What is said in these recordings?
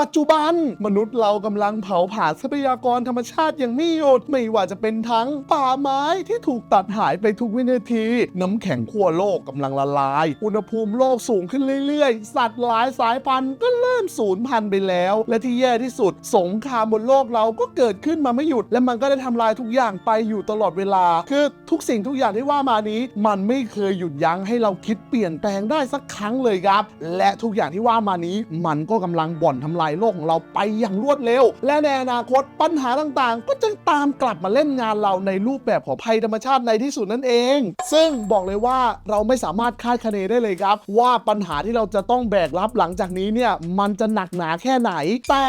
ปัจจุบัน มนุษย์เรากำลังเผาผลาญทรัพยากรธรรมชาติอย่างไม่หยุดไม่ว่าจะเป็นทั้งป่าไม้ที่ถูกตัดหายไปทุกวินาที น้ำแข็งขั้วโลกกำลังละลาย อุณหภูมิโลกสูงขึ้นเรื่อยๆ สัตว์หลายสายพันธุ์ก็เริ่มสูญพันธุ์ไปแล้ว และที่แย่ที่สุด สงครามบนโลกเราก็เกิดขึ้นมาไม่หยุด และมันก็ได้ทำลายทุกอย่างไปอยู่ตลอดเวลา คือทุกสิ่งทุกอย่างที่ว่ามานี้ มันไม่เคยหยุดยั้งให้เราคิดเปลี่ยนแปลงได้สักครั้งเลยครับ และทุกอย่างที่ว่ามานี้มันก็กำลังบ่อนทำลายโลกของเราไปอย่างรวดเร็ว และในอนาคตปัญหาต่างๆ ก็จะตามกลับมาเล่นงานเราในรูปแบบของภัยธรรมชาติในที่สุดนั่นเอง ซึ่งบอกเลยว่าเราไม่สามารถคาดคะเนได้เลยครับ ว่าปัญหาที่เราจะต้องแบกรับหลังจากนี้เนี่ยมันจะหนักหนาแค่ไหน แต่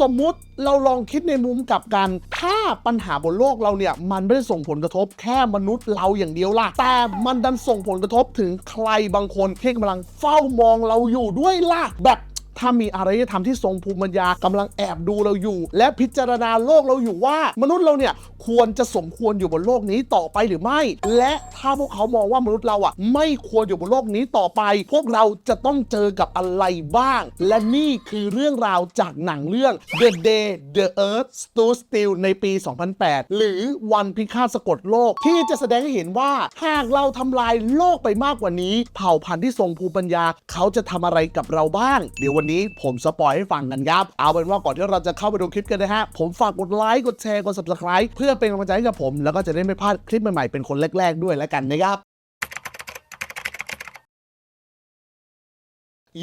สมมุติเราลองคิดในมุมกลับกัน ถ้าปัญหาบนโลกเราเนี่ย มันไม่ได้ส่งผลกระทบแค่มนุษย์เราอย่างเดียวล่ะ แต่มันดันส่งผลกระทบถึงใครบางคนที่กำลังเฝ้ามองเราอยู่ด้วยล่ะ แบบ ถ้ามีอารยธรรมที่ทรงภูมิปัญญากำลังแอบดูเราอยู่ และพิจารณาโลกเราอยู่ว่า มนุษย์เราเนี่ยควรจะสมควรอยู่บนโลกนี้ต่อไปหรือไม่ และถ้าพวกเขามองว่ามนุษย์เราอะ ไม่ควรอยู่บนโลกนี้ต่อไป พวกเราจะต้องเจอกับอะไรบ้าง และนี่คือเรื่องราวจากหนังเรื่อง The Day the Earth Stood Still ในปี 2008 หรือวันพิฆาตสะกดโลก ที่จะแสดงให้เห็นว่าหากเราทำลายโลกไปมากกว่านี้ เผ่าพันธุ์ที่ทรงภูมิปัญญา เขาจะทำอะไรกับเราบ้าง เดี๋ยววันนี้ผมสปอยให้ฟังกันครับ เอาเป็นว่าก่อนที่เราจะเข้าไปดูคลิปกันนะฮะ ผมฝากกดไลค์ กดแชร์ กด subscribe เพื่อเป็นกำลังใจให้กับผม แล้วก็จะได้ไม่พลาดคลิปใหม่ๆ เป็นคนแรกๆ ด้วยแล้วกันนะครับ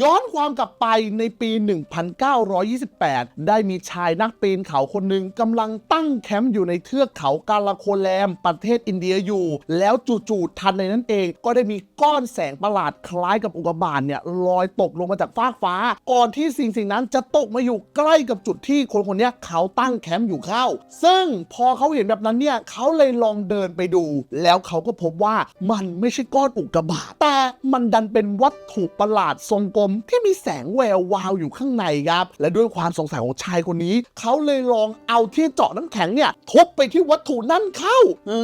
ย้อนความกลับไปในปี 1928 ได้มีชายนักปีนเขาคนหนึ่งกำลังตั้งแคมป์อยู่ในเทือกเขากาลาโคแลม ประเทศอินเดียอยู่ แล้วจู่ๆทันในนั้นเอง ก็ได้มีก้อนแสงประหลาดคล้ายกับอุกกาบาตเนี่ยลอยตกลงมาจากฟากฟ้า ก่อนที่สิ่งสิ่งนั้นจะตกมาอยู่ใกล้กับจุดที่คนคนนี้เขาตั้งแคมป์อยู่เข้า ซึ่งพอเขาเห็นแบบนั้นเนี่ยเขาเลยลองเดินไปดู แล้วเขาก็พบว่ามันไม่ใช่ก้อนอุกกาบาตแต่มันดันเป็นวัตถุประหลาดทรงกลมที่มีแสงแวววาวอยู่ข้างในครับ และด้วยความสงสัยของชายคนนี้ เขาเลยลองเอาที่เจาะน้ำแข็งเนี่ยทุบไปที่วัตถุนั่นเข้า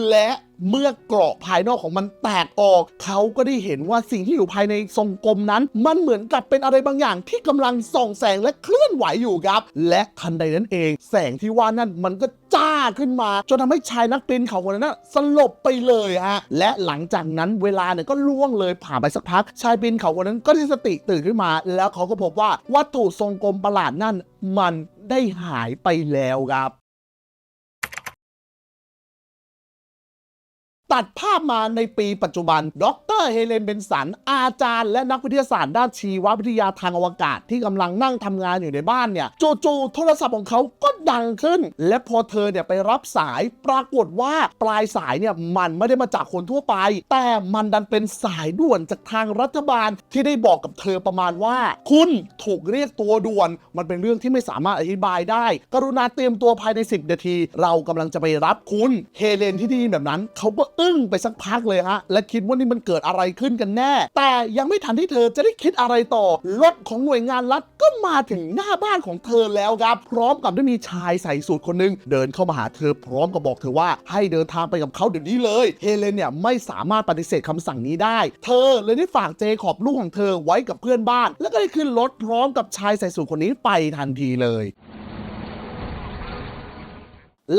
และเมื่อเกราะภายนอกของมันแตกออก เขาก็ได้เห็นว่าสิ่งที่อยู่ภายในทรงกลมนั้น มันเหมือนกับเป็นอะไรบางอย่างที่กำลังส่องแสงและเคลื่อนไหวอยู่ครับ และทันใดนั้นเอง แสงที่ว่านั่นมันก็จ้า ขึ้นมา จนทำให้ชายนักปีนเขาคนนั้นสลบไปเลยฮะและหลังจากนั้นเวลาเนี่ยก็ล่วงเลยผ่านไปสักพัก ชายปีนเขาคนนั้นก็ได้สติตื่นขึ้นมา แล้วเขาก็พบว่าวัตถุทรงกลมประหลาดนั่นมันได้หายไปแล้วครับ ตัดภาพมาในปีปัจจุบัน ดรเฮเลนเบนสัน อาจารย์และนักวิทยาศาสตร์ด้านชีววิทยาทางอวกาศที่กำลังนั่งทำงานอยู่ในบ้านเนี่ยจู่ๆโทรศัพท์ของเขาก็ดังขึ้น และพอเธอเนี่ยไปรับสายปรากฏว่าปลายสายเนี่ยมันไม่ได้มาจากคนทั่วไป แต่มันดันเป็นสายด่วนจากทางรัฐบาลที่ได้บอกกับเธอประมาณว่า คุณถูกเรียกตัวด่วน มันเป็นเรื่องที่ไม่สามารถอธิบายได้ กรุณาเตรียมตัวภายใน 10 นาที เรากำลังจะไปรับคุณเฮเลนที่ได้ยินแบบนั้นเขาก็อึ้งไปสักพักเลยฮะและคิดว่านี่มันเกิดอะไรขึ้นกันแน่ แต่ยังไม่ทันที่เธอจะได้คิดอะไรต่อรถของหน่วยงานรัฐก็มาถึงหน้าบ้านของเธอแล้วครับ พร้อมกับได้มีชายใส่สูทคนหนึง เดินเข้ามาหาเธอพร้อมกับบอกเธอว่าให้เดินทางไปกับเขาเดี๋ยวนี้เลยเฮเลนเนี่ยไม่สามารถปฏิเสธคำสั่งนี้ได้ เธอเลยได้ฝากเจคอบลูกของเธอไว้กับเพื่อนบ้าน แล้วก็ได้ขึ้นรถพร้อมกับชายใส่สูทคนนี้ไปทันทีเลย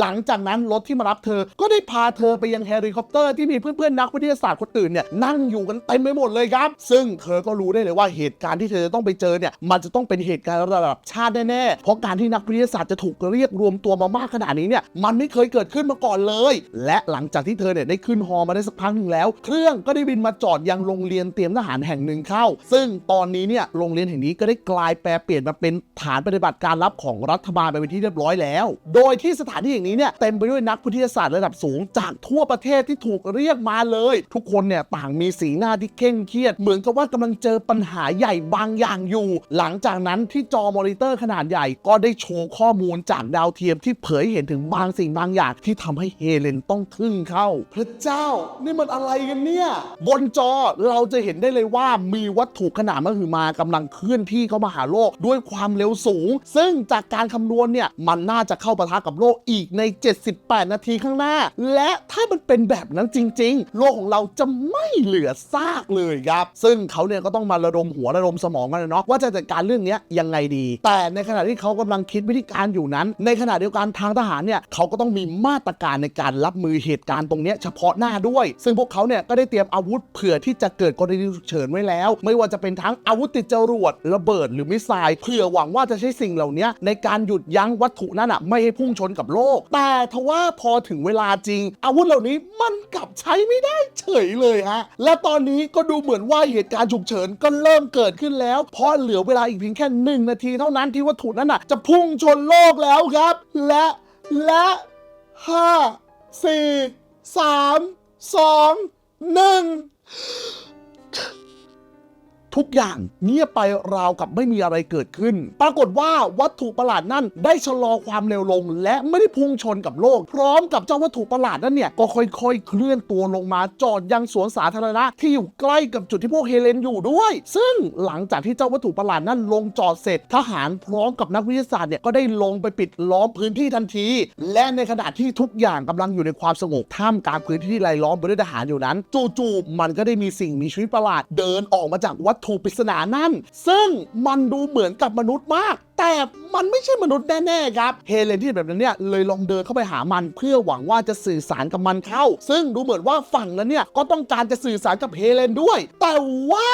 หลังจากนั้นรถที่มารับเธอ ก็ได้พาเธอไปยังเฮลิคอปเตอร์ที่มีเพื่อนๆนักวิทยาศาสตร์คนอื่นเนี่ยนั่งอยู่กันเต็มไปหมดเลยครับ ซึ่งเธอก็รู้ได้เลยว่าเหตุการณ์ที่เธอจะต้องไปเจอเนี่ยมันจะต้องเป็นเหตุการณ์ระดับชาติแน่ๆเพราะการที่นักวิทยาศาสตร์จะถูกเรียกรวมตัวมามากขนาดนี้เนี่ยมันไม่เคยเกิดขึ้นมาก่อนเลย และหลังจากที่เธอเนี่ยได้ขึ้นฮอมาได้สักพักหนึ่งแล้ว เครื่องก็ได้บินมาจอดยังโรงเรียนเตรียมทหารแห่งหนึ่งเข้า ซึ่งตอนนี้เนี่ยโรงเรียนแห่งนี้ก็ได้กลายแปลเปลี่ยนมาเป็นฐานปฏิบัติการลับของรัฐบาลไปเป็นที่เรียบร้อยแล้ว โดยที่สถานที่แห่งนี้เนี่ยเต็มไปด้วยนักวิทยาศาสตร์ระดับสูง จากทั่วประเทศที่ถูกเรียกมาเลย ทุกคนเนี่ยต่างมีสีหน้าที่เคร่งเครียด เหมือนกับว่ากำลังเจอปัญหาใหญ่บางอย่างอยู่ หลังจากนั้นที่จอมอนิเตอร์ขนาดใหญ่ก็ได้โชว์ข้อมูลจากดาวเทียมที่เผยเห็นถึงบางสิ่งบางอย่างที่ทำให้เฮเลนต้องทึ่งเข้า พระเจ้า นี่มันอะไรกันเนี่ย บนจอเราจะเห็นได้เลยว่ามีวัตถุขนาดมหึมากำลังเคลื่อนที่เข้ามาหาโลกด้วยความเร็วสูง ซึ่งจากการคำนวณเนี่ยมันน่าจะเข้าปะทะกับโลกอีกอีกใน 78 นาทีข้างหน้า และถ้ามันเป็นแบบนั้นจริง ๆ โลกของเราจะไม่เหลือซากเลยครับ ซึ่งเขาเนี่ยก็ต้องมาระดมหัวระดมสมองกันเนาะว่าจะจัดการเรื่องนี้ยังไงดี แต่ในขณะที่เขากำลังคิดวิธีการอยู่นั้น ในขณะเดียวกันทางทหารเนี่ยเขาก็ต้องมีมาตรการในการรับมือเหตุการณ์ตรงนี้เฉพาะหน้าด้วย ซึ่งพวกเขาเนี่ยก็ได้เตรียมอาวุธเผื่อที่จะเกิดกรณีฉุกเฉินไว้แล้ว ไม่ว่าจะเป็นทั้งอาวุธติดจรวดระเบิดหรือมิสไซล์เผื่อหวังว่าจะใช้สิ่งเหล่านี้ในการหยุดยั้งวัตถุนั้นอะไม่ให้พุ่งชนกับโลกแต่ทว่าพอถึงเวลาจริง อาวุธเหล่านี้มันกลับใช้ไม่ได้เฉยเลยฮะ และตอนนี้ก็ดูเหมือนว่าเหตุการณ์ฉุกเฉินก็เริ่มเกิดขึ้นแล้ว เพราะเหลือเวลาอีกเพียงแค่หนึ่งนาทีเท่านั้นที่วัตถุนั้นอะจะพุ่งชนโลกแล้วครับ และและห้าสี่สามสองหนึ่ง ทุกอย่างเงียบไปราวกับไม่มีอะไรเกิดขึ้น ปรากฏว่าวัตถุประหลาดนั่นได้ชะลอความเร็วลง และไม่ได้พุ่งชนกับโลก พร้อมกับเจ้าวัตถุประหลาดนั่นเนี่ยก็ค่อยๆ เคลื่อนตัวลงมาจอดยังสวนสาธารณะที่อยู่ใกล้กับจุดที่พวกเฮเลนอยู่ด้วย ซึ่งหลังจากที่เจ้าวัตถุประหลาดนั่นลงจอดเสร็จ ทหารพร้อมกับนักวิทยาศาสตร์เนี่ยก็ได้ลงไปปิดล้อมพื้นที่ทันที และในขณะที่ทุกอย่างกำลังอยู่ในความสงบท่ามกลางพื้นที่ที่ไรายล้อมไปด้วยทหารอยู่นั้น จู่ๆมันก็ได้มีสิ่งมีชีวิตประหลาดเดินออกมาจากวัตถุปริศนานั่น ซึ่งมันดูเหมือนกับมนุษย์มาก แต่มันไม่ใช่มนุษย์แน่ๆครับเฮเลนที่แบบนั้นเนี่ยเลยลองเดินเข้าไปหามันเพื่อหวังว่าจะสื่อสารกับมันเข้า ซึ่งดูเหมือนว่าฝั่งนั้นเนี่ยก็ต้องการจะสื่อสารกับเฮเลนด้วย แต่ว่า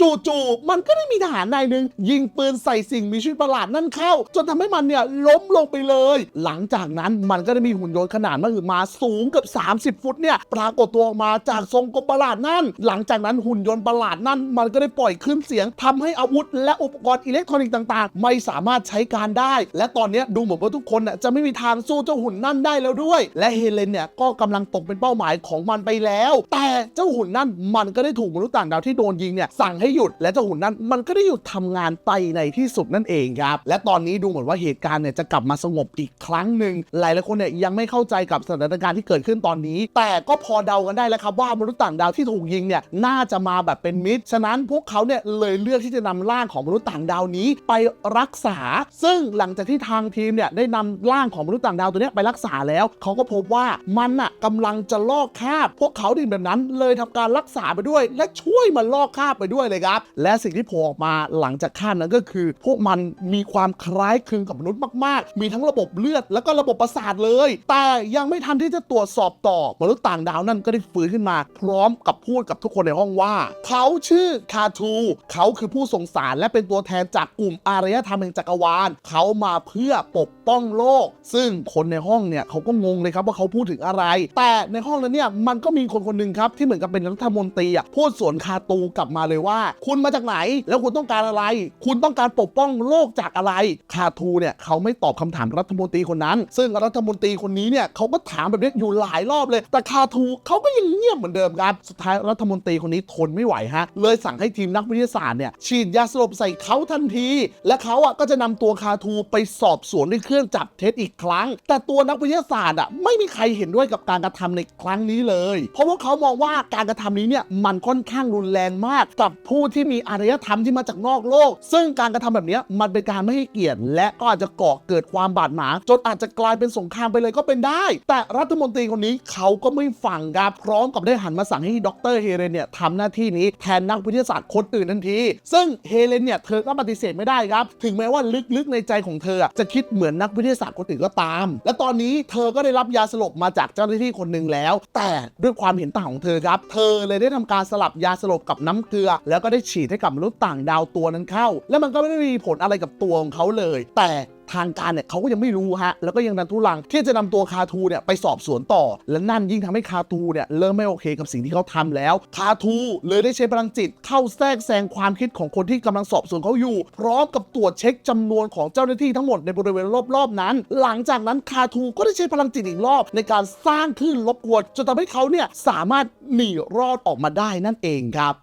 จู่ๆมันก็ได้มีทหารนายหนึ่งยิงปืนใส่สิ่งมีชีวิตประหลาดนั่นเข้า จนทำให้มันเนี่ยล้มลงไปเลย หลังจากนั้นมันก็ได้มีหุ่นยนต์ขนาดมหึมาสูงเกือบ 30 ฟุตเนี่ยปรากฏตัวออกมาจากทรงกลประหลาดนั่น หลังจากนั้นหุ่นยนต์ประหลาดนั่น มันก็ได้ปล่อยคลื่นเสียงทำให้อาวุธ และอุปกรณ์อิเล็กทรอนิกส์ต่างๆ ไม่สามารถใช้การได้ และตอนนี้ดูเหมือนว่าทุกคนน่ะจะไม่มีทางสู้เจ้าหุ่นนั่นได้แล้วด้วย และเฮเลนเนี่ยก็กำลังตกเป็นเป้าหมายของมันไปแล้ว แต่เจ้าหุ่นนั่นมันก็ได้ถูกมนุษย์ต่างดาวที่โดนยิงเนี่ยสั่งให้หยุด และเจ้าหุ่นนั้นมันก็ได้หยุดทำงานไปในที่สุดนั่นเองครับ และตอนนี้ดูเหมือนว่าเหตุการณ์เนี่ยจะกลับมาสงบอีกครั้งหนึ่งหลายหลายคนเนี่ยยังไม่เข้าใจกับสถานการณ์ที่เกิดขึ้นตอนนี้ แต่ก็พอเดากันได้แล้วครับว่ามนุษย์ต่างดาวที่ถูกยิงเนี่ยน่าจะมาแบบเป็นมิตร ฉะนั้นพวกเขาเนี่ยเลยเลือกที่จะนำร่างของมนุษย์ต่างดาวนี้ไปรักษา ซึ่งหลังจากที่ทางทีมเนี่ยได้นำร่างของมนุษย์ต่างดาวตัวนี้ไปรักษาแล้ว เขาก็พบว่ามันน่ะกำลังจะลอกคราบ พวกเขาดินแบบนั้นเลยทำการรักษาไปด้วย และช่วยมันลอกคาบไปด้วยเลยครับ และสิ่งที่โผล่ออกมาหลังจากครานั้นก็คือ พวกมันมีความคล้ายคลึงกับมนุษย์มากๆ มีทั้งระบบเลือดแล้วก็ระบบประสาทเลย แต่ยังไม่ทันที่จะตรวจสอบต่อมนุษย์ต่างดาวนั่นก็ได้ฟื้นขึ้นมา พร้อมกับพูดกับทุกคนในห้องว่า เขาชื่อคาทู เขาคือผู้ส่งสารและเป็นตัวแทนจากกลุ่มอารยธรรมแห่งจักรวาล เขามาเพื่อปกป้องโลก ซึ่งคนในห้องเนี่ยเขาก็งงเลยครับว่าเขาพูดถึงอะไร แต่ในห้องนั้นเนี่ยมันก็มีคนคนหนึ่งครับที่เหมือนกับเป็นรัฐมนตรีอะพูดสวนคาตูกลับมาเลยว่าคุณมาจากไหน แล้วคุณต้องการอะไร คุณต้องการปกป้องโลกจากอะไร คาทูเนี่ยเขาไม่ตอบคำถามรัฐมนตรีคนนั้น ซึ่งรัฐมนตรีคนนี้เนี่ยเขาก็ถามแบบนี้อยู่หลายรอบเลย แต่คาทูเขาก็ยังเงียบเหมือนเดิมครับ สุดท้ายรัฐมนตรีคนนี้ทนไม่ไหวฮะ เลยสั่งให้ทีมนักวิทยาศาสตร์เนี่ยฉีดยาสลบใส่เขาทันที และเขาอะก็จะนำตัวคาทูไปสอบสวนด้วยเครื่องจับเท็จอีกครั้ง แต่ตัวนักวิทยาศาสตร์อะไม่มีใครเห็นด้วยกับการกระทำในครั้งนี้เลย เพราะว่าเขามองว่าการกระทำนี้เนี่ยมันค่อนข้างรุนแรงมากกับผผู้ที่มีอารยธรรมที่มาจากนอกโลก ซึ่งการกระทำแบบนี้มันเป็นการไม่ให้เกียรติ และก็อาจจะก่อเกิดความบาดหมางจนอาจจะกลายเป็นสงครามไปเลยก็เป็นได้ แต่รัฐมนตรีคนนี้เขาก็ไม่ฟังครับพร้อมกับได้หันมาสั่งให้ดรเฮเลนเนี่ยทำหน้าที่นี้แทนนักวิทยาศาสตร์คนอื่นทันที ซึ่งเฮเลนเนี่ยเธอก็ปฏิเสธไม่ได้ครับ ถึงแม้ว่าลึกๆในใจของเธอจะคิดเหมือนนักวิทยาศาสตร์คนอื่นก็ตาม และตอนนี้เธอก็ได้รับยาสลบมาจากเจ้าหน้าที่คนหนึ่งแล้ว แต่ด้วยความเห็นต่างของเธอครับ เธอเลยได้ทำการสลับยาสลบกับน้ำเกลือแล้วก็ได้ฉีดให้กับมนุษย์ต่างดาวตัวนั้นเข้า และมันก็ไม่ได้มีผลอะไรกับตัวของเขาเลย แต่ทางการเนี่ยเขาก็ยังไม่รู้ฮะ แล้วก็ยังดันทุลังที่จะนำตัวคาทูเนี่ยไปสอบสวนต่อ และนั่นยิ่งทำให้คาทูเนี่ยเริ่มไม่โอเคกับสิ่งที่เขาทำแล้ว คาทูเลยได้ใช้พลังจิตเข้าแทรกแซงความคิดของคนที่กำลังสอบสวนเขาอยู่ พร้อมกับตรวจเช็คจำนวนของเจ้าหน้าที่ทั้งหมดในบริเวณรอบๆนั้น หลังจากนั้นคาทูก็ได้ใช้พลังจิตอีกรอบ ในการสร้างคลื่นรบกวนจนทำให้เขาเนี่ยสามารถหนีรอดออกมาได้นั่นเองครับ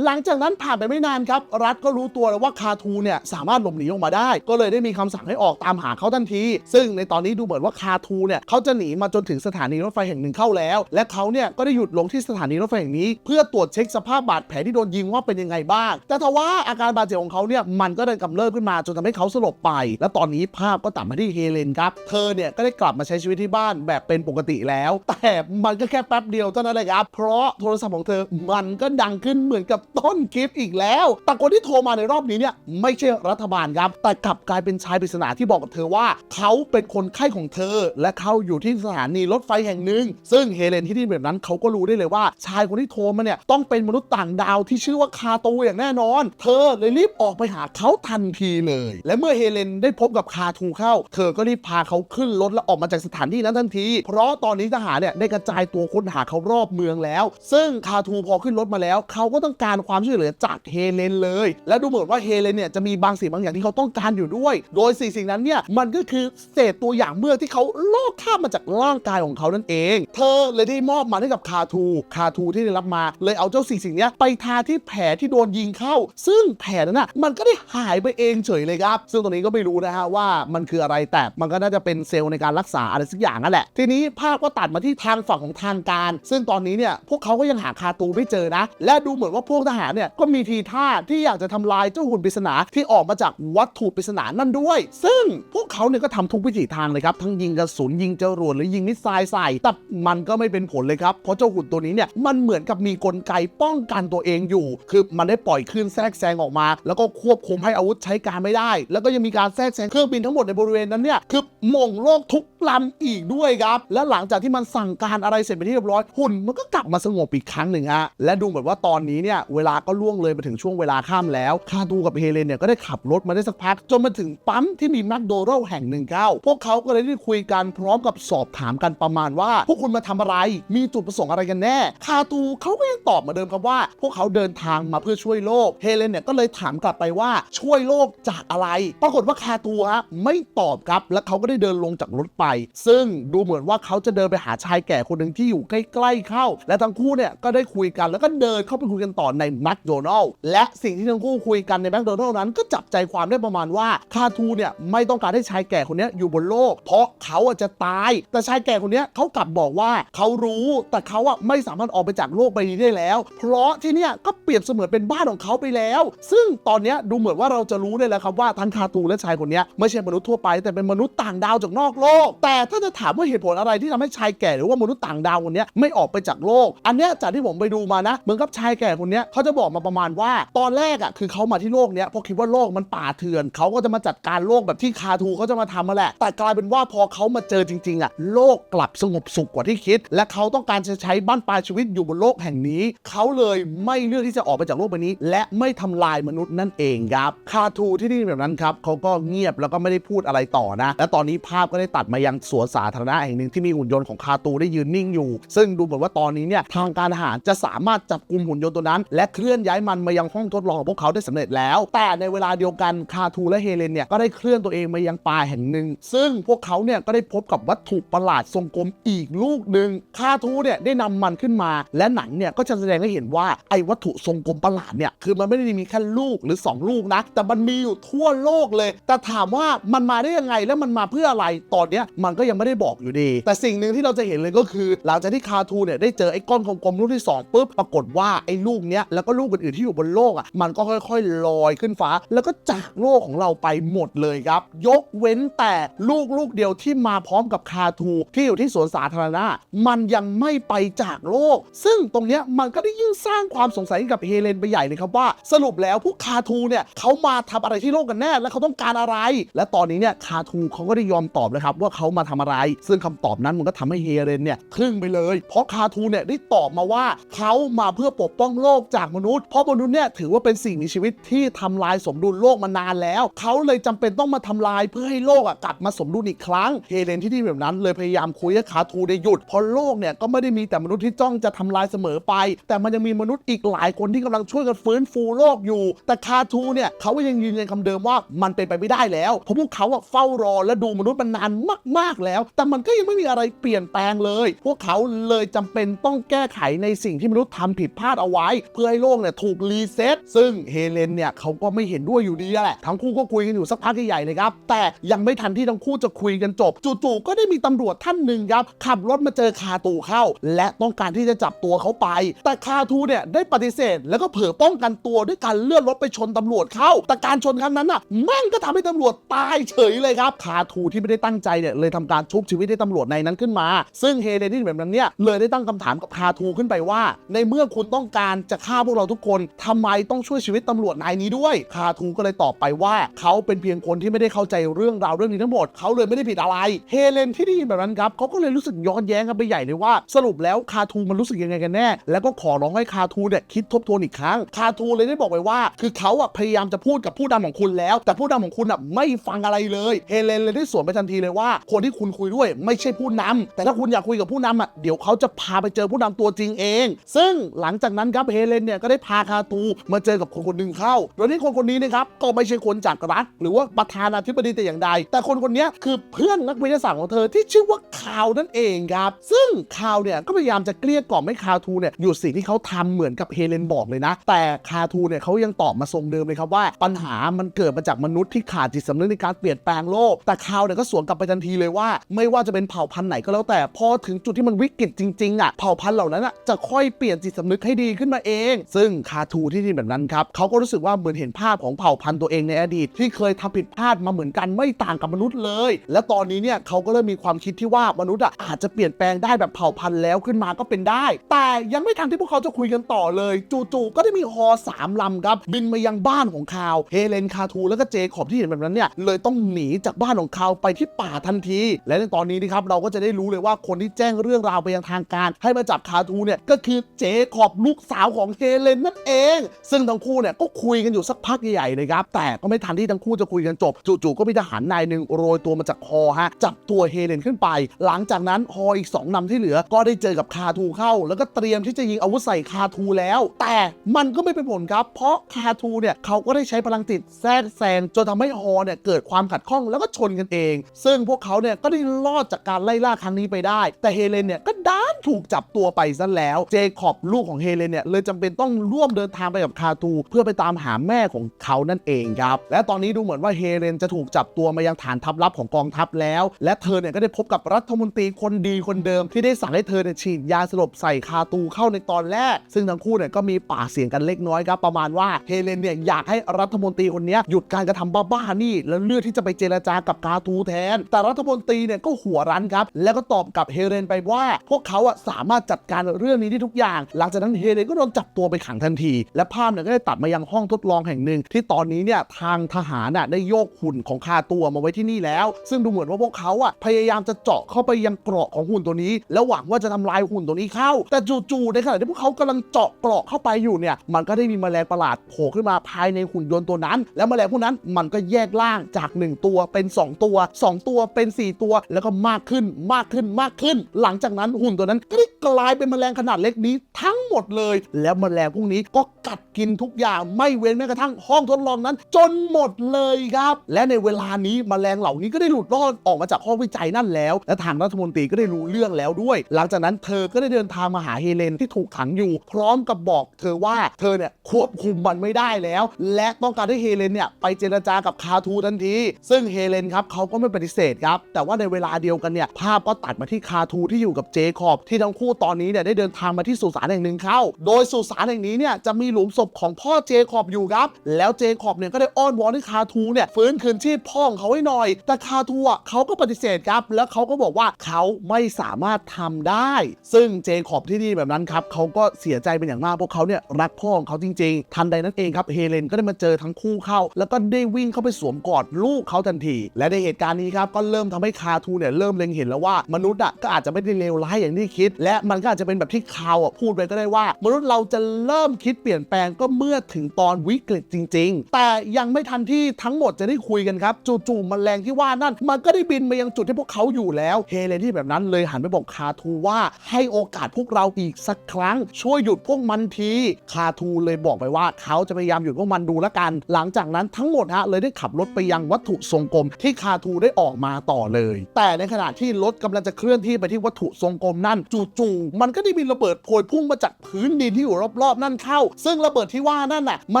หลังจากนั้นผ่านไปไม่นานครับ รัฐก็รู้ตัวแล้วว่าคาทูเนี่ยสามารถหลบหนีออกมาได้ ก็เลยได้มีคำสั่งให้ออกตามหาเขาทันที ซึ่งในตอนนี้ดูเหมือนว่าคาทูเนี่ยเขาจะหนีมาจนถึงสถานีรถไฟแห่งหนึ่งเข้าแล้ว และเขาเนี่ยก็ได้หยุดลงที่สถานีรถไฟแห่งนี้ เพื่อตรวจเช็คสภาพบาดแผลที่โดนยิงว่าเป็นยังไงบ้าง แต่ทว่าอาการบาดเจ็บของเขาเนี่ยมันก็เดินกำเริบขึ้นมาจนทำให้เขาสลบไป และตอนนี้ภาพก็ตัดมาที่เฮเลนครับเธอเนี่ยก็ได้กลับมาใช้ชีวิตที่บ้านแบบเป็นปกติแล้ว แต่มันก็แค่แป๊บเดียวเท่านั้นแหละครับเพราะโทรศัพท์ของเธอมันก็ดังขึ้นเหมือนกับต้นคลิปอีกแล้ว แต่คนที่โทรมาในรอบนี้เนี่ยไม่ใช่รัฐบาลครับ แต่กลับกลายเป็นชายปริศนาที่บอกกับเธอว่า เขาเป็นคนไข้ของเธอ และเขาอยู่ที่สถานีรถไฟแห่งหนึ่ง ซึ่งเฮเลนที่ได้แบบนั้นเขาก็รู้ได้เลยว่า ชายคนที่โทรมาเนี่ยต้องเป็นมนุษย์ต่างดาวที่ชื่อว่าคาโตอย่างแน่นอน เธอเลยรีบออกไปหาเขาทันทีเลย และเมื่อเฮเลนได้พบกับคาทูเข้า เธอก็รีบพาเขาขึ้นรถและออกมาจากสถานที่นั้นทันที เพราะตอนนี้ทหารเนี่ยได้กระจายตัวค้นหาเขารอบเมืองแล้ว ซึ่งคาทูพอขึ้นรถมาแล้ว เขาก็ต้องการความช่วยเหลือจากเฮเลนเลย และดูเหมือนว่าเฮเลนเนี่ยจะมีบางสิ่งบางอย่างที่เขาต้องการอยู่ด้วย โดยสิ่งสิ่งนั้นเนี่ยมันก็คือเศษตัวอย่างเมือกที่เขาลอกคราบมาจากร่างกายของเขานั่นเอง เธอเลยได้มอบมันให้กับคาทู คาทูที่ได้รับมา เลยเอาเจ้าสิ่งสิ่งนี้ไปทาที่แผลที่โดนยิงเข้า ซึ่งแผลนั้นน่ะมันก็ได้หายไปเองเฉยเลยครับ ซึ่งตรงนี้ก็ไม่รู้นะฮะว่ามันคืออะไรแต่มันก็น่าจะเป็นเซลล์ในการรักษาอะไรสักอย่างนั่นแหละ ทีนี้ภาพก็ตัดมาที่ทางฝั่งของทางการ ซึ่งตอนนี้เนี่ยพวกเขาก็ยังหาคาตูไม่เจอนะ และดูเหมือนว่าพวกกทหารเนี่ยก็มีทีท่าที่อยากจะทำลายเจ้าหุ่นปริศนาที่ออกมาจากวัตถุปริศนานั่นด้วย ซึ่งพวกเขาเนี่ยก็ทำทุกวิถีทางเลยครับ ทั้งยิงกระสุนยิงจรวดหรือยิงมิสไซล์ใส่แต่มันก็ไม่เป็นผลเลยครับ เพราะเจ้าหุ่นตัวนี้เนี่ยมันเหมือนกับมีกลไกป้องกันตัวเองอยู่ คือมันได้ปล่อยคลื่นแทรกแซงออกมา แล้วก็ควบคุมให้อาวุธใช้การไม่ได้ แล้วก็ยังมีการแทรกแซงเครื่องบินทั้งหมดในบริเวณนั้นเนี่ยคือม่งโลกทุกลำอีกด้วยครับ และหลังจากที่มันสั่งการอะไรเสร็จไปที่เรียบร้อยหุ่นมันก็กลับมาสงบอีกครั้งหนึ่งฮะและดูเหมือนว่าตอนนี้เนี่ยเวลาก็ล่วงเลยมาถึงช่วงเวลาค่ำแล้วคาตูกับเฮเลนเนี่ยก็ได้ขับรถมาได้สักพัก จนมาถึงปั๊มที่มีแมคโดนัลแห่งหนึ่งเข้าพวกเขาก็เลยได้คุยกันพร้อมกับสอบถามกันประมาณว่า พวกคุณมาทำอะไร มีจุดประสงค์อะไรกันแน่ คาตูเขาก็ยังตอบเหมาเดิมครับว่า พวกเขาเดินทางมาเพื่อช่วยโลกเฮเลนเนี่ยก็เลยถามกลับไปว่าช่วยโลกจากอะไร ปรากฏว่าคาตูฮะไม่ตอบครับ และเขาก็ได้เดินลงจากรถไปซึ่งดูเหมือนว่าเขาจะเดินไปหาชายแก่คนหนึ่งที่อยู่ใกล้ๆเข้า และทั้งคู่เนี่ยก็ได้คุยกันแล้วก็เดินเข้าไปคุยกันต่อในแมคโดนัลล์และสิ่งที่ทั้งคู่คุยกันในแมคโดนัลล์นั้นก็จับใจความได้ประมาณว่าคาทูเนี่ยไม่ต้องการให้ชายแก่คนนี้อยู่บนโลก เพราะเขาอะจะตาย แต่ชายแก่คนนี้เขากลับบอกว่าเขารู้แต่เขาอะไม่สามารถออกไปจากโลกใบนี้ได้แล้ว เพราะที่เนี่ยก็เปรียบเสมือนเป็นบ้านของเขาไปแล้ว ซึ่งตอนนี้ดูเหมือนว่าเราจะรู้ได้แล้วครับว่าทั้งคาตูและชายคนนี้ไม่ใช่มนุษย์ทั่วไปแต่เป็นมนุษย์ต่างดาวจากนอกโลกแต่ถ้าจะถามว่าเหตุผลอะไรที่ทำให้ชายแก่หรือว่ามนุษย์ต่างดาวคนนี้ไม่ออกไปจากโลก อันเนี้ยจากที่ผมไปดูมานะเหมือนกับชายแก่คนนี้เขาจะบอกมาประมาณว่า ตอนแรกอะคือเขามาที่โลกเนี้ยเพราะคิดว่าโลกมันป่าเถื่อนเขาก็จะมาจัดการโลกแบบที่คาทูเขาจะมาทำมาแหละ แต่กลายเป็นว่าพอเขามาเจอจริงๆอะโลกกลับสงบสุขกว่าที่คิด และเขาต้องการจะใช้บ้านปลายชีวิตอยู่บนโลกแห่งนี้ เขาเลยไม่เลือกที่จะออกไปจากโลกใบนี้ และไม่ทำลายมนุษย์นั่นเองครับคาทูที่นี่แบบนั้นครับเขาก็เงียบแล้วก็ไม่ได้พูดอะไรต่อนะ และตอนนี้ภาพก็ได้ตัดมายังสวนสาธารณะแห่งหนึ่งที่มีหุ่นยนต์ของคาตูได้ยืนนิ่งอยู่ ซึ่งดูเหมือนว่าตอนนี้เนี่ยทางการทหารจะสามารถจับกลุ่มหุ่นยนต์ตัวนั้น และเคลื่อนย้ายมันมายังห้องทดลองของพวกเขาได้สำเร็จแล้ว แต่ในเวลาเดียวกันคาทูและเฮเลนเนี่ยก็ได้เคลื่อนตัวเองมายังป่าแห่งหนึ่ง ซึ่งพวกเขาเนี่ยก็ได้พบกับวัตถุประหลาดทรงกลมอีกลูกหนึ่งคาทูเนี่ยได้นำมันขึ้นมา และหนังเนี่ยก็จะแสดงให้เห็นว่าไอ้วัตถุทรงกลมประหลาดเนี่ยคือมันไม่ได้มีแค่ลูกหรือ 2 ลูกนะแต่มันมีอยู่ทั่วโลกเลย แต่ถามว่ามันมาได้ยังไงและมันมาเพื่ออะไรตอนเนี้ยมันก็ยังไม่ได้บอกอยู่ดี แต่สิ่งหนึ่งที่เราจะเห็นเลยก็คือ หลังจากที่คาทูเนี่ยได้เจอไอ้ก้อนกลมๆลูกที่สองปุ๊บปรากฏว่าไอ้ลูกเนี้ยแล้วก็ลูกอื่นๆที่อยู่บนโลกอะมันก็ค่อยๆลอยขึ้นฟ้า แล้วก็จากโลกของเราไปหมดเลยครับ ยกเว้นแต่ลูกลูกเดียวที่มาพร้อมกับคาทูที่อยู่ที่สวนสาธารณะมันยังไม่ไปจากโลก ซึ่งตรงเนี้ยมันก็ได้ยิ่งสร้างความสงสัยกับเฮเลนไปใหญ่เลยครับว่า สรุปแล้วพวกคาทูเนี่ยเขามาทำอะไรที่โลกกันแน่ และเขาต้องการอะไร และตอนนี้เนี่ยคาทูเขาก็ได้ยอมตอบเลยครับว่าเขามาทำอะไร ซึ่งคำตอบนั้นมันก็ทำให้เฮเลนเนี่ยครึ่งไปเลย เพราะคาทูเนี่ยได้ตอบมาว่าเขามาเพื่อปกป้องโลกจากมนุษย์ เพราะมนุษย์เนี่ยถือว่าเป็นสิ่งมีชีวิตที่ทำลายสมดุลโลกมานานแล้ว เขาเลยจำเป็นต้องมาทำลายเพื่อให้โลกอะกลับมาสมดุลอีกครั้ง เฮเลนที่นี่แบบนั้นเลยพยายามคุยให้คาทูได้หยุด เพราะโลกเนี่ยก็ไม่ได้มีแต่มนุษย์ที่จ้องจะทำลายเสมอไป แต่มันยังมีมนุษย์อีกหลายคนที่กำลังช่วยกันฟื้นฟูโลกอยู่ แต่คาทูเนี่ยเขาก็ยังยืนยันคำเดิมว่ามันเป็นไปไม่ได้แล้วเพราะพวกเขาอะเฝ้ารอและดูมนุษย์มันนานมากแล้ว แต่มันก็ยังไม่มีอะไรเปลี่ยนแปลงเลย พวกเขาเลยจำเป็นต้องแก้ไขในสิ่งที่มนุษย์ทำผิดพลาดเอาไว้ เพื่อให้โลกเนี่ยถูกรีเซ็ตซึ่งเฮเลนเนี่ยเขาก็ไม่เห็นด้วยอยู่ดีแหละ ทั้งคู่ก็คุยกันอยู่สักพักใหญ่ๆเลยครับ แต่ยังไม่ทันที่ทั้งคู่จะคุยกันจบ จู่ๆก็ได้มีตำรวจท่านหนึ่งครับ ขับรถมาเจอคาตูเข้า และต้องการที่จะจับตัวเขาไป แต่คาทูเนี่ยได้ปฏิเสธ แล้วก็เผลอป้องกันตัวด้วยการเลื่อนรถไปชนตำรวจเข้า แต่การชนครั้งนั้นน่ะแม่งก็ทำให้ตำรวจตายเฉยเลยครับ คาทูที่ไม่ได้ตั้งใจเนี่ยเลยทำการชุบชีวิตให้ตำรวจในนั้นขึ้นมา ซึ่งเฮเลนที่แบบนั้นเนี่ยเลยได้ตั้งคำถามกับคาทูขึ้นไปว่า ในเมื่อคุณต้องการจะฆ่าพวกเราทุกคนทำไมต้องช่วยชีวิตตำรวจนายนี้ด้วย คาทูก็เลยตอบไปว่า เขาเป็นเพียงคนที่ไม่ได้เข้าใจเรื่องราวเรื่องนี้ทั้งหมด เขาเลยไม่ได้ผิดอะไร เฮเลนที่ได้ยินแบบนั้นครับเขาก็เลยรู้สึกย้อนแย้งกันไปใหญ่เลยว่า สรุปแล้วคาทูมันรู้สึกยังไงกันแน่ แล้วก็ขอร้องให้คาทูเนี่ยคิดทบทวนอีกครั้ง คาทูเลยได้บอกไปว่า คือเขาอะพยายามจะพูดกับผู้นำของคุณแล้ว แต่ผู้นำของคุณอะไม่ฟังอะไรเลย เฮเลนเลยได้สวนไปทันทีเลยว่าคนที่คุณคุยด้วย ไม่ใช่ผู้นำแต่ถ้าคุณอยากคุยกับผู้นำอะเดี๋ยวเขาจะพาไปเจอผู้นำตัวจริงเอง ซึ่งหลังจากนั้นครับเฮเลนเนี่ยก็ได้พาคาทูมาเจอกับคนคนหนึ่งเข้า โดยที่คนคนนี้นะครับก็ไม่ใช่คนจากรัฐหรือว่าประธานาธิบดีแต่อย่างใด แต่คนคนนี้คือเพื่อนนักวิทยาศาสตร์ของเธอที่ชื่อว่าคาวนั่นเองครับ ซึ่งคาวเนี่ยก็พยายามจะเกลี้ยกล่อมให้คาทูเนี่ยหยุดสิ่งที่เขาทำเหมือนกับเฮเลนบอกเลยนะ แต่คาทูเนี่ยเขายังตอบมาทรงเดิมเลยครับว่า ปัญหามันเกิดมาจากมนุษย์ที่ขาดจิตสำนึกในการเปลี่ยนแปลงโลก แต่คาวเนี่ยก็สวนกลับไปทันทีเลยว่า ไม่ว่าจะเป็นเผ่าพันธุ์ไหนก็แล้วแต่พอถึงจุดที่มันวิกฤตจริงๆอะเผ่าพันธุ์เหล่านั้นอะจะค่อยเปลี่ยนจิตสำนึกให้ดีขึ้นมาเอง ซึ่งคาทูที่นี่แบบนั้นครับเขาก็รู้สึกว่าเหมือนเห็นภาพของเผ่าพันธุ์ตัวเองในอดีต ที่เคยทำผิดพลาดมาเหมือนกันไม่ต่างกับมนุษย์เลย และตอนนี้เนี่ยเขาก็เริ่มมีความคิดที่ว่ามนุษย์อะอาจจะเปลี่ยนแปลงได้แบบเผ่าพันธุ์แล้วขึ้นมาก็เป็นได้ แต่ยังไม่ทันที่พวกเขาจะคุยกันต่อเลย จู่ๆก็ได้มีฮอสามลำครับบินมายังบ้านของคาวเฮเลนคาทูแล้วก็เจคอบที่เห็นแบบนั้นเนี่ยเลยต้องหนีจากบ้านของคาวไปที่ป่าทันทีและในตอนนี้นะครับเราก็จะได้รู้เลยว่าคนที่แจ้งเรื่องราวไปยังทางการ ให้มาจับคาทูเนี่ยก็คือเจคอบลูกสาวของเฮเลนนั่นเอง ซึ่งทั้งคู่เนี่ยก็คุยกันอยู่สักพักใหญ่ๆเลยครับแต่ก็ไม่ทันที่ทั้งคู่จะคุยกันจบจู่ๆก็มีทหารนายหนึ่งโรยตัวมาจากฮอฮะจับตัวเฮเลนขึ้นไป หลังจากนั้นฮออีกสองลำที่เหลือก็ได้เจอกับคาทูเข้า แล้วก็เตรียมที่จะยิงอาวุธใส่คาทูแล้ว แต่มันก็ไม่เป็นผลครับ เพราะคาทูเนี่ยเขาก็ได้ใช้พลังจิตแทรกแซงจนทำให้ฮอเนี่ยเกิดความขัดข้องแล้วก็ชนกันเอง ซึ่งพวกเขาเนี่ยก็ได้รอดจากการไล่ล่าครั้งนี้ไปได้ แต่เฮเลนเนี่ยก็ด้านถูกจับตัวไปซะแล้วเจคอบลูกของเฮเลนเนี่ยเลยจำเป็นต้องร่วมเดินทางไปกับคาทูเพื่อไปตามหาแม่ของเขานั่นเองครับ และตอนนี้ดูเหมือนว่าเฮเลนจะถูกจับตัวมายังฐานทัพลับของกองทัพแล้ว และเธอเนี่ยก็ได้พบกับรัฐมนตรีคนดีคนเดิมที่ได้สั่งให้เธอเนี่ยฉีดยาสลบใส่คาตูเข้าในตอนแรก ซึ่งทั้งคู่เนี่ยก็มีปากเสียงกันเล็กน้อยครับประมาณว่าเฮเลนเนี่ยอยากให้รัฐมนตรีคนนี้หยุดการกระทำบ้าๆนี่ แล้วเลือกที่จะไปเจรจากับคาตูแทน แต่รัฐมนตรีเนี่ยก็หัวรั้นครับ แล้วก็ตอบกับเฮเลนไปว่า พวกเขาอะสามารถจัดการเรื่องนี้ได้ทุกอย่าง หลังจากนั้นเฮเลนก็โดนจับตัวไปขังทันที และภาพเนี่ยก็ได้ตัดมายังห้องทดลองแห่งหนึ่ง ที่ตอนนี้เนี่ยทางทหารน่ะได้โยกหุ่นของคาตัวมาไว้ที่นี่แล้ว ซึ่งดูเหมือนว่าพวกเขาอะพยายามจะเจาะเข้าไปยังเกราะของหุ่นตัวนี้ แล้วหวังว่าจะทำลายหุ่นตัวนี้เข้า แต่จู่ๆในขณะที่พวกเขากำลังเจาะเกราะเข้าไปอยู่เนี่ย มันก็ได้มีแมลงประหลาดโผล่ขึ้นมาภายในหุ่นยนต์ตัวนั้น แล้วแมลงพวกนั้นมันก็แยกร่างจาก 1 ตัวเป็น 2 ตัว 2 ตัวเป็น4 ตัว แล้วก็มากขึ้นมากขึ้นมากขึ้น หลังจากนั้นหุ่นตัวนั้นก็ได้กลายเป็นแมลงขนาดเล็กนี้ทั้งหมดเลย แล้วแมลงพวกนี้ก็กัดกินทุกอย่างไม่เว้นแม้กระทั่งห้องทดลองนั้น จนหมดเลยครับ และในเวลานี้แมลงเหล่านี้ก็ได้หลุดรอดออกมาจากห้องวิจัยนั่นแล้ว และทางรัฐมนตรีก็ได้รู้เรื่องแล้วด้วย หลังจากนั้นเธอก็ได้เดินทางมาหาเฮเลนที่ถูกขังอยู่ พร้อมกับบอกเธอว่าเธอเนี่ยควบคุมมันไม่ได้แล้ว และต้องการให้เฮเลนเนี่ยไปเจรจากับคาทูทันที ซึ่งเฮเลนครับเขาก็ไม่ปฏิเสธครับแต่ว่าในเวลาเดียวกันเนี่ยภาพก็ตัดมาที่คาทูที่อยู่กับเจคอบที่ทั้งคู่ตอนนี้เนี่ยได้เดินทางมาที่สุสานแห่งหนึ่งเข้า โดยสุสานแห่งนี้เนี่ยจะมีหลุมศพของพ่อเจคอบอยู่ครับ แล้วเจคอบเนี่ยก็ได้อ้อนวอนให้คาทูเนี่ยฟื้นคืนชีพพ่อของเขาให้หน่อย แต่คาทูอะเขาก็ปฏิเสธครับ แล้วเขาก็บอกว่าเขาไม่สามารถทำได้ ซึ่งเจคอบที่นี่แบบนั้นครับเขาก็เสียใจเป็นอย่างมากพวกเขาเนี่ยรักพ่อของเขาจริง ๆ ทันใดนั้นเองครับเฮเลนก็ได้มาเจอทั้งคู่เข้า แล้วก็ได้วิ่งเข้าไปสวมกอดลูกเขาทันที และในเหตุการณ์นี้ครับก็เริ่มทำให้คาทูเนี่ยเริ่มเล็งเห็นแล้วว่ามนุษย์อะก็อาจจะไม่ได้เลวร้ายอย่างที่คิด และมันก็อาจจะเป็นแบบที่คาวอะพูดไปก็ได้ว่า มนุษย์เราจะเริ่มคิดเปลี่ยนแปลงก็เมื่อถึงตอนวิกฤตจริง ๆ แต่ยังไม่ทันที่ทั้งหมดจะได้คุยกันครับจู่ๆแมลงที่ว่านั่น มันก็ได้บินมายังจุดที่พวกเขาอยู่แล้วเฮเลนที่แบบนั้นเลยหันไปบอกคาทูว่าให้โอกาสพวกเราอีกสักครั้ง ช่วยหยุดพวกมันทีคาทูเลยบอกไปว่าเขาจะพยายามหยุดพวกมันดูแล้วกัน หลังจากนั้นทั้งหมดฮะเลยได้ขับรถไปยังวัตถุทรงกลมที่คาทูได้ออกมาต่อเลย แต่ในขณะที่รถกำลังจะเคลื่อนที่ไปที่วัตถุทรงกลมนั่นจู่ๆมันก็ได้มีระเบิดโพยพุ่งมาจากพื้นดินที่อยู่รอบๆ นั่นเข้า ซึ่งระเบิดที่ว่านั่นน่ะมั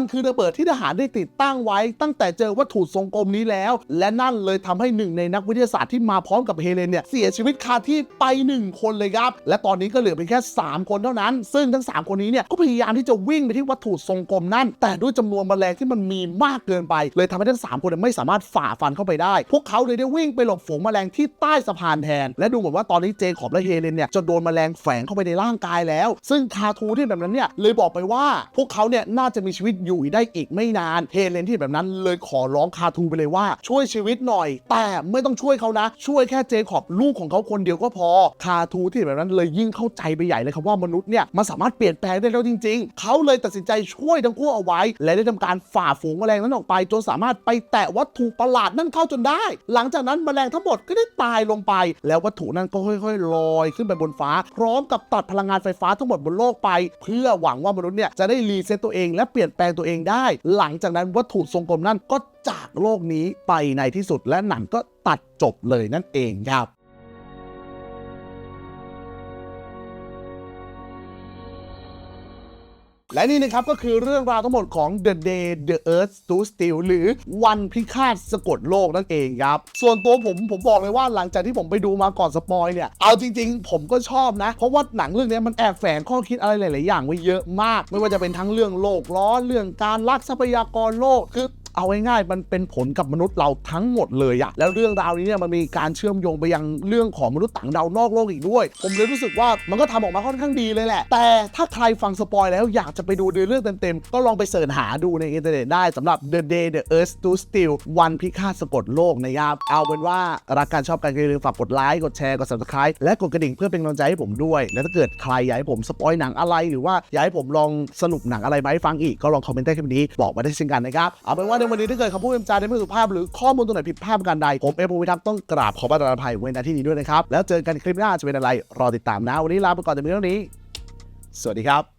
นคือระเบิดที่ทหารได้ติดตั้งไว้ ตั้งแต่เจอวัตถุทรงกลมนี้แล้ว และนั่นเลยทำให้หนึ่งในนักวิทยาศาสตร์ที่มาพร้อมกับเฮเลนเนี่ยเสียชีวิตคาที่ไปหนึ่งคนเลยครับ และตอนนี้ก็เหลือเพียงแค่ 3 คนเท่านั้น ซึ่งทั้ง 3 คนนี้เนี่ยก็พยายามที่จะวิ่งไปที่วัตถุทรงกลมนั่น แต่ด้วยจำนวนแมลงที่มันมีมากเกินไป เลยทำให้ทั้ง 3 คนไม่สามารถฝ่าฟันเข้าไปได้ พวกเขาเลยได้วิ่งไปหลบฝงแมลงที่ใต้สะพานแทน และดูเหมือนว่าตอนนี้เจคอบและเฮเลนเนี่ยจะโดนแมลงแฝงเข้าไปในร่างกายแล้ว ซึ่งคาทูที่แบบนั้นเนี่ยเลยบอกไปว่าพวกเขาเนี่ยน่าจะมีชีวิตอยู่ได้อีกไม่นานเฮเลนที่แบบนั้นเลยขอร้องคาทูไปเลยว่า ช่วยชีวิตหน่อย แต่ไม่ต้องช่วยเขานะ ช่วยแค่เจคอบลูกของเขาคนเดียวก็พอคาทูที่แบบนั้นเลยยิ่งเข้าใจไปใหญ่เลยครับว่ามนุษย์เนี่ยมันสามารถเปลี่ยนแปลงได้แล้วจริง ๆ เขาเลยตัดสินใจช่วยทั้งคู่เอาไว้ และได้ทำการฝ่าฝูงแมลงนั้นออกไปจนสามารถไปแตะวัตถุประหลาดนั่นเข้าจนได้ หลังจากนั้นแมลงทั้งหมดก็ได้ตายลงไป แล้ววัตถุนั้นก็ค่อยๆลอยขึ้นไปบนฟ้า พร้อมกับตัดพลังงานไฟฟ้าทั้งหมดบนโลกไป เพื่อหวังว่ามนุษย์เนี่ยจะได้รีเซ็ตตัวเองและเปลี่ยนแปลงตัวเองได้ หลังจากนั้นวัตถุทรงกลมนั้นก็จากโลกนี้ไปในที่สุดและหนังก็ตัดจบเลยนั่นเองครับ และนี่นะครับก็คือเรื่องราวทั้งหมดของ The Day The Earth Stood Still หรือวันพิฆาตสะกดโลกนั่นเองครับ ส่วนตัวผมผมบอกเลยว่าหลังจากที่ผมไปดูมาก่อนสปอยเนี่ย เอาจริง ๆ ผมก็ชอบนะ เพราะว่าหนังเรื่องนี้มันแอบแฝงข้อคิดอะไรหลาย ๆ อย่างไว้เยอะมาก ไม่ว่าจะเป็นทั้งเรื่องโลกร้อนเรื่องการลักทรัพยากรโลกคือ เอาง่ายๆมันเป็นผลกับมนุษย์เราทั้งหมดเลยอะแล้วเรื่องราวนี้เนี่ยมันมีการเชื่อมโยงไปยังเรื่องของมนุษย์ต่างดาวนอกโลกอีกด้วย ผมเลยรู้สึกว่ามันก็ทำออกมาค่อนข้างดีเลยแหละ แต่ถ้าใครฟังสปอยแล้วอยากจะไปดูเรื่องเต็มๆ ก็ลองไปเสิร์ชหาดูในอินเทอร์เน็ตได้สำหรับ The Day The Earth Stood Still วันพิฆาตสะกดโลกนะครับเอาเป็นว่ารักการชอบกันก็อย่าลืมฝากกดไลค์กดแชร์กด subscribe และกดกระดิ่งเพื่อเป็นกำลังใจให้ผมด้วย และถ้าเกิดใครอยากให้ผมสปอยหนังอะไรหรือว่าอยากให้ผมลองสรุปหนังอะไรมาให้ฟังอีกก็ลองคอมเมนต์ใต้คลิปนี้บอกมาได้เช่นกันนะครับเอาเป็นว่าวันนี้ถ้าเกิดคำพูดคำจาในไม่สุภาพ หรือข้อมูลตัวไหนผิดพลาดการใด ผมเอฟบูวิทักษ์ต้องกราบขอประทานอภัยไว้ในที่นี้ด้วยนะครับ แล้วเจอกันคลิปหน้าจะเป็นอะไร รอติดตามนะ วันนี้ลาไปก่อนแต่เพียงเท่านี้ สวัสดีครับ